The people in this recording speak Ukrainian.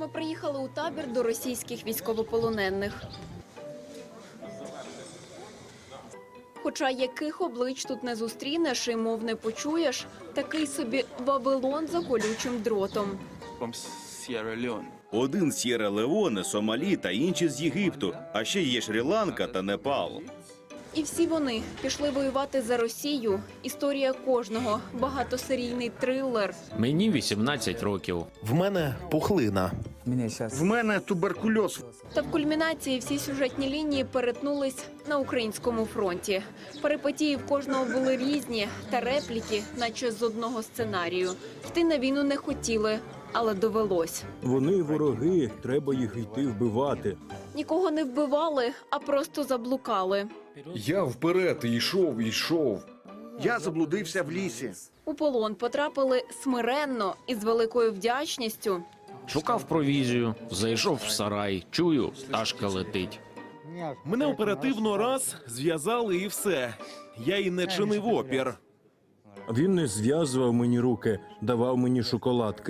Ми приїхали у табір до російських військовополонених. Хоча яких облич тут не зустрінеш і мов не почуєш, такий собі Вавилон за колючим дротом. Один з Сєра Леоне, Сомалі та інші з Єгипту, а ще є Шрі-Ланка та Непал. І всі вони пішли воювати за Росію. Історія кожного багатосерійний трилер. Мені 18 років. В мене пухлина. В мене туберкульоз. Та в кульмінації всі сюжетні лінії перетнулись на українському фронті. Перипетії в кожного були різні, та репліки, наче з одного сценарію. Йти на війну не хотіли, але довелось. Вони вороги, треба їх йти вбивати. Нікого не вбивали, а просто заблукали. Я вперед йшов, йшов. Я заблудився в лісі. У полон потрапили смиренно і з великою вдячністю. Шукав провізію, зайшов в сарай. Чую, пташка летить. Мене оперативно раз зв'язали і все. Я й не чинив опір. Він не зв'язував мені руки, давав мені шоколадки.